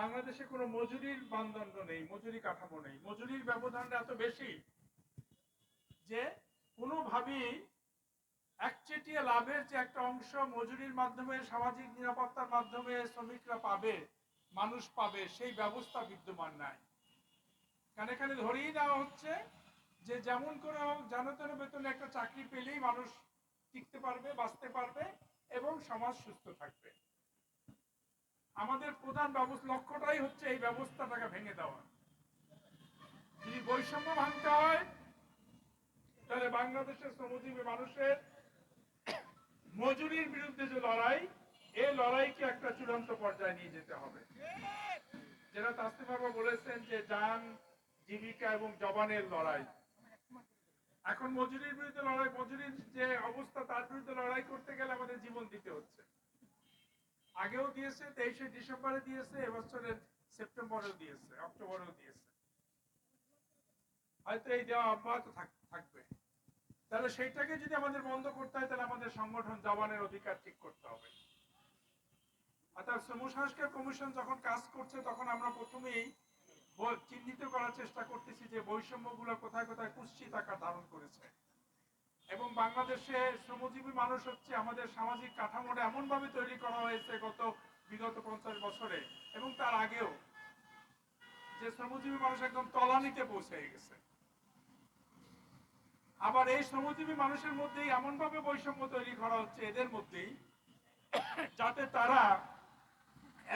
বাংলাদেশে কোনো মজুরির মানদণ্ড নেই, মজুরি কাঠামো নেই। মজুরির ব্যবধানটা এত বেশি যে কোনোভাবেই একচেটিয়া লাভের যে একটা অংশ মজুরির মাধ্যমে, সামাজিক নিরাপত্তার মাধ্যমে শ্রমিকরা পাবে, মানুষ পাবে, সেই ব্যবস্থা বিদ্যমান নাই। কারণ এখানে ধরেই নেওয়া হচ্ছে যে যেমন করে হোক জানতেন বেতনে একটা চাকরি পেলেই মানুষ টিকতে পারবে, বাঁচতে পারবে এবং সমাজ সুস্থ থাকবে। আমাদের প্রধান ব্যবস্থা লক্ষ্যটাই হচ্ছে এই ব্যবস্থাটাকে ভেঙে দেওয়া। যদি বৈষম্য ভাঙতে হয়, তাহলে বাংলাদেশের শ্রমজীবী মানুষের মজুরির বিরুদ্ধে যে লড়াই এই লড়াইকে একটা চূড়ান্ত পর্যায়ে নিয়ে যেতে হবে। যেটা তাসলিম বাবা বলেছেন যে যান, জীবিকা এবং জবানের লড়াই। এখন মজুরির বিরুদ্ধে লড়াই মজুরির যে অবস্থা, তার বিরুদ্ধে লড়াই করতে গেলে আমাদের জীবন দিতে হচ্ছে। আগেও দিয়েছে, তেইশে ডিসেম্বরে দিয়েছে, এবছরের সেপ্টেম্বরেও দিয়েছে, অক্টোবরেও দিয়েছে। হয়তো এই দেওয়া অব্যাহত থাকবে। তাহলে সেইটাকে যদি আমাদের বন্ধ করতে হয়, তাহলে আমাদের সংগঠন জবানের অধিকার ঠিক করতে হবে। অর্থাৎ শ্রম কমিশন যখন কাজ করছে, তখন আমরা প্রথমেই চিহ্নিত করার চেষ্টা করতেছি যে বৈষম্যগুলো কোথায় কোথায় কুৎসিত আকার ধারণ করেছে। এবং বাংলাদেশে শ্রমজীবী মানুষ হচ্ছে আমাদের সামাজিক কাঠামোটা এমন ভাবে তৈরি করা হয়েছে গত বিগত পঞ্চাশ বছরে এবং তার আগেও যে শ্রমজীবী মানুষ একদম তলানিতে পৌঁছে গেছে। আবার এই শ্রমজীবী মানুষের মধ্যেই এমন ভাবে বৈষম্য তৈরি করা হচ্ছে, এদের মধ্যেই, যাতে তারা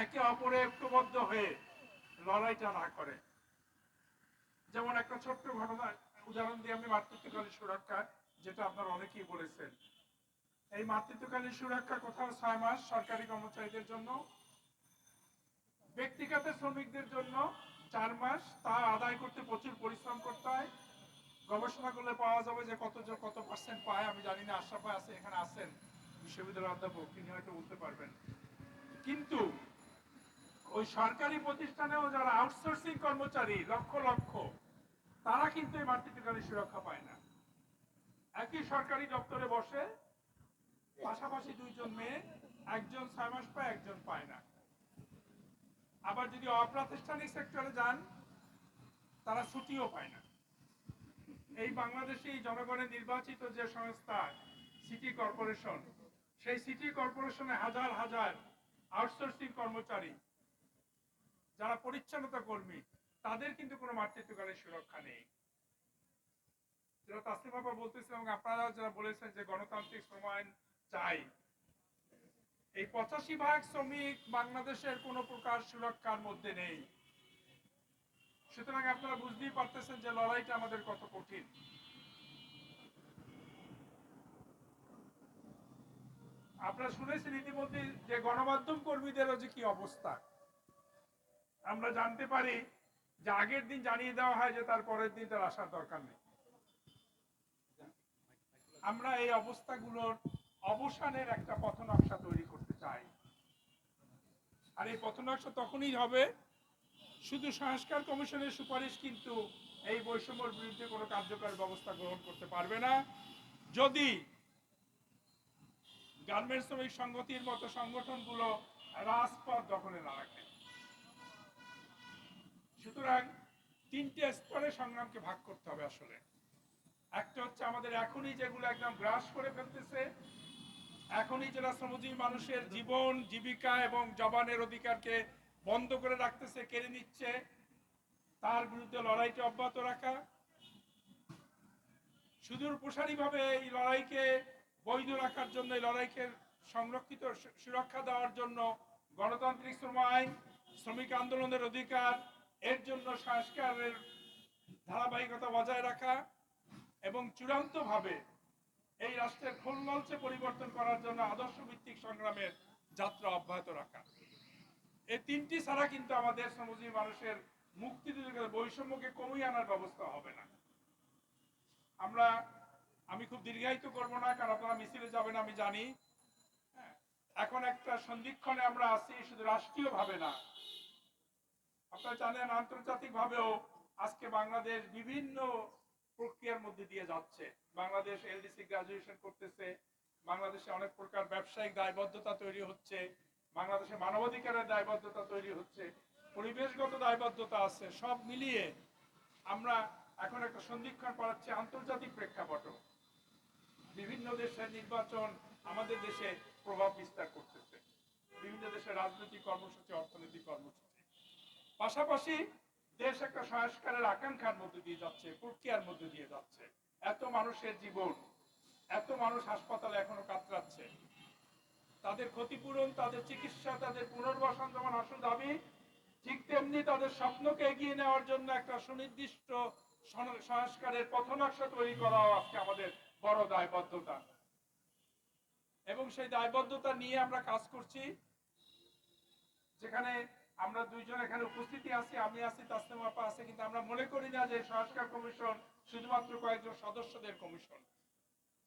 একে অপরে ঐক্যবদ্ধ হয়ে লড়াইটা না করে। যেমন একটা ছোট্ট ঘটনা, উদাহরণ দিয়ে আমি মাতৃত্বকালীন সুরক্ষা যেটা আপনারা অনেকেই বলেছেন। এই মাতৃত্বকালীন সুরক্ষা কোথাও ছয় মাস সরকারি কর্মচারীদের জন্য, ব্যক্তিগত শ্রমিকদের জন্য চার মাস, তা আদায় করতে প্রচুর পরিশ্রম করতে হয়। গবেষণা করলে পাওয়া যাবে যে কত কত পার্সেন্ট পায়, আমি জানি না আশরাফ ভাই আছে, এখানে আছেন বিশ্ববিদ্যালয়ের অধ্যাপক, তিনি হয়তো বলতে পারবেন। কিন্তু ওই সরকারি প্রতিষ্ঠানেও যারা আউটসোর্সিং কর্মচারী, লক্ষ লক্ষ, তারা কিন্তু এই মাতৃত্বকালীন সুরক্ষা পায় না। একই সরকারি দপ্তরে বসে পাশাপাশি দুইজন মেয়ে, একজন ছয় মাস পায়, একজন পায় না। আবার যদি অপ্রাতিষ্ঠানিক সেক্টরে যান, তারা ছুটিও পায় না। এই বাংলাদেশে জনগণের নির্বাচিত যে সংস্থা, সিটি কর্পোরেশন, সেই সিটি কর্পোরেশনে হাজার হাজার আউটসোর্সিং কর্মচারী, যারা পরিচ্ছন্নতা কর্মী, তাদের কিন্তু কোনো মাতৃত্বকালীন সুরক্ষা নেই। যেটা তাসলিম আপা বলতেছিলাম এবং আপনারা যারা বলেছেন যে গণতান্ত্রিক আইন চাই, এই পঁচাশি ভাগ শ্রমিক বাংলাদেশের কোন প্রকার সুরক্ষার মধ্যে নেই। সুতরাং আপনারা বুঝতেই পারতেছেন যে লড়াইটা আমাদের কত কঠিন। আপনারা শুনেছেন ইতিমধ্যে যে গণমাধ্যম কর্মীদেরও যে কি অবস্থা। আমরা জানতে পারি যে আগের দিন জানিয়ে দেওয়া হয় যে তার পরের দিন তার আসার দরকার নেই। আমরা এই অবস্থাগুলোর অবসানের একটা পথনকশা তৈরি করতে চাই। আর এই পথনকশা তখনই হবে, শুধু সংস্কার কমিশনের সুপারিশ কিন্তু এই বৈষম্যর বিরুদ্ধে কোনো কার্যকর ব্যবস্থা গ্রহণ করতে পারবে না। যদি গার্মেন্টস শ্রমিক সংগতির মতো সংগঠনগুলো রাজপথ দখলে না রাখে, সুতরাং তিনটে স্তরে সংগ্রামকে ভাগ করতে হবে আসলে। একটা হচ্ছে আমাদের এখনই যেগুলো একদম গ্রাস করে ফেলতেছে। এখনই যারা শ্রমজীবী মানুষের জীবন, জীবিকা এবং জবানের অধিকারকে বন্ধ করে রাখতেছে, কেড়ে নিচ্ছে, তার বিরুদ্ধে লড়াইকে অব্যাহত রাখা। সুদূর প্রসারী ভাবে এই লড়াইকে বৈধ রাখার জন্য, এই লড়াইকে সংরক্ষিত সুরক্ষা দেওয়ার জন্য গণতান্ত্রিক শ্রম আইন, শ্রমিক আন্দোলনের অধিকার, এর জন্য সংস্কারের ধারাবাহিকতা বজায় রাখা। এবং চূড়ান্ত ভাবে এই রাষ্ট্রের খোলনলচে পরিবর্তন করার জন্য আদর্শ ভিত্তিক সংগ্রামের যাত্রা অব্যাহত রাখা। এই তিনটি ছাড়া কিন্তু আমাদের শ্রমজীবী মানুষের মুক্তি বৈষম্যকে কমিয়ে আনার ব্যবস্থা হবে না। আমরা আমি খুব দীর্ঘায়িত করব না কারণ আপনারা মিছিলে যাবেন আমি জানি। হ্যাঁ, এখন একটা সন্ধিক্ষণে আমরা আছি শুধু রাষ্ট্রীয় ভাবে না। আপনারা জানেন আন্তর্জাতিক ভাবেও আজকে বাংলাদেশ বিভিন্ন প্রক্রিয়ার মধ্যে দিয়ে যাচ্ছে। বাংলাদেশ এলডিসি গ্রাজুয়েশন করতেছে। বাংলাদেশে অনেক প্রকার ব্যবসায়িক দায়বদ্ধতা তৈরি হচ্ছে। বাংলাদেশে মানবাধিকারের দায়বদ্ধতা তৈরি হচ্ছে। পরিবেশগত দায়বদ্ধতা আছে। সব মিলিয়ে আমরা এখন একটা সন্ধিক্ষণ করাচ্ছি আন্তর্জাতিক প্রেক্ষাপট। বিভিন্ন দেশের নির্বাচন আমাদের দেশে প্রভাব বিস্তার করতেছে। বিভিন্ন দেশের রাজনৈতিক কর্মসূচি, অর্থনৈতিক কর্মসূচি। পাশাপাশি দেশ একটা সংস্কারের আকাঙ্ক্ষার মধ্যে দিয়ে যাচ্ছে, প্রক্রিয়ার মধ্যে দিয়ে যাচ্ছে। এত মানুষের জীবন, এত মানুষ হাসপাতালে এখনও কাতরাচ্ছে। তাদের ক্ষতিপূরণ, তাদের চিকিৎসা, তাদের পুনর্বাসন যেমন আসল দাবি, ঠিক তেমনি তাদের স্বপ্নকে এগিয়ে নেওয়ার জন্য একটা সুনির্দিষ্ট সন- সংস্কারের পথনকশা তৈরি করাও আজকে আমাদের বড় দায়বদ্ধতা। এবং সেই দায়বদ্ধতা নিয়ে আমরা কাজ করছি, যেখানে আমরা দুইজন এখানে উপস্থিতি আছি, আমি আছি তাসলিম আপা আছে, কিন্তু আমরা মনে করি না যে সংস্কার কমিশন শুধুমাত্র কয়েকজন সদস্যদের কমিশন।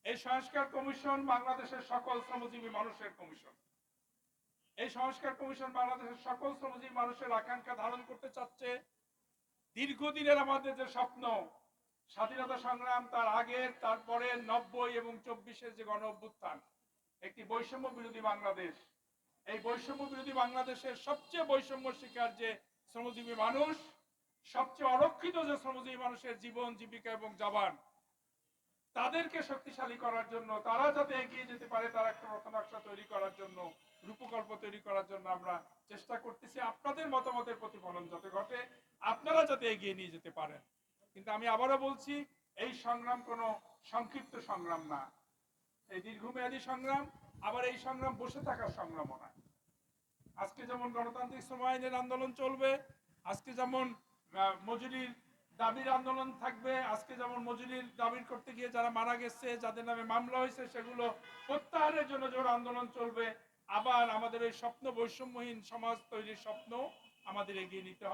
এই সংস্কার কমিশন বাংলাদেশের সকল শ্রমজীবী মানুষের কমিশন। এই সংস্কার কমিশন বাংলাদেশের সকল শ্রমজীবী মানুষের আকাঙ্ক্ষা ধারণ করতে চাচ্ছে। দীর্ঘদিনের আমাদের যে স্বপ্ন, স্বাধীনতা সংগ্রাম, তার আগের তারপরে নব্বই এবং চব্বিশের যে গণ অভ্যুত্থান একটি বৈষম্য বিরোধী বাংলাদেশ এই বৈষম্য বিরোধী বাংলাদেশের সবচেয়ে বৈষম্য শিকার যে শ্রমজীবী মানুষ, সবচেয়ে অরক্ষিত যে শ্রমজীবী মানুষের জীবন, জীবিকা এবং জবান তাদেরকে শক্তিশালী করার জন্য, তারা যাতে এগিয়ে যেতে পারে, তার একটা রথনকশা তৈরি করার জন্য, রূপকল্প তৈরি করার জন্য আমরা চেষ্টা করতেছি। আপনাদের মতামতের প্রতিফলন যাতে ঘটে, আপনারা যাতে এগিয়ে নিয়ে যেতে পারেন। কিন্তু আমি আবারও বলছি, এই সংগ্রাম কোনো সংক্ষিপ্ত সংগ্রাম না। এই দীর্ঘমেয়াদী সংগ্রাম আবার এই সংগ্রাম, বসে থাকার সংগ্রামও না আজকে যেমন গণতান্ত্রিক শ্রম আইনের আন্দোলন চলবে, আজকে যেমন মজুরির দাবির আন্দোলন থাকবে, আজকে যেমন মজুরির দাবির করতে গিয়ে যারা মারা গেছে, যাদের নামে মামলা হয়েছে, সেগুলো প্রত্যাহারের জন্য জোর আন্দোলন চলবে। আবার আমাদের এই স্বপ্ন বৈষম্যহীন সমাজ তৈরির স্বপ্ন আমাদের এগিয়ে নিতে হবে।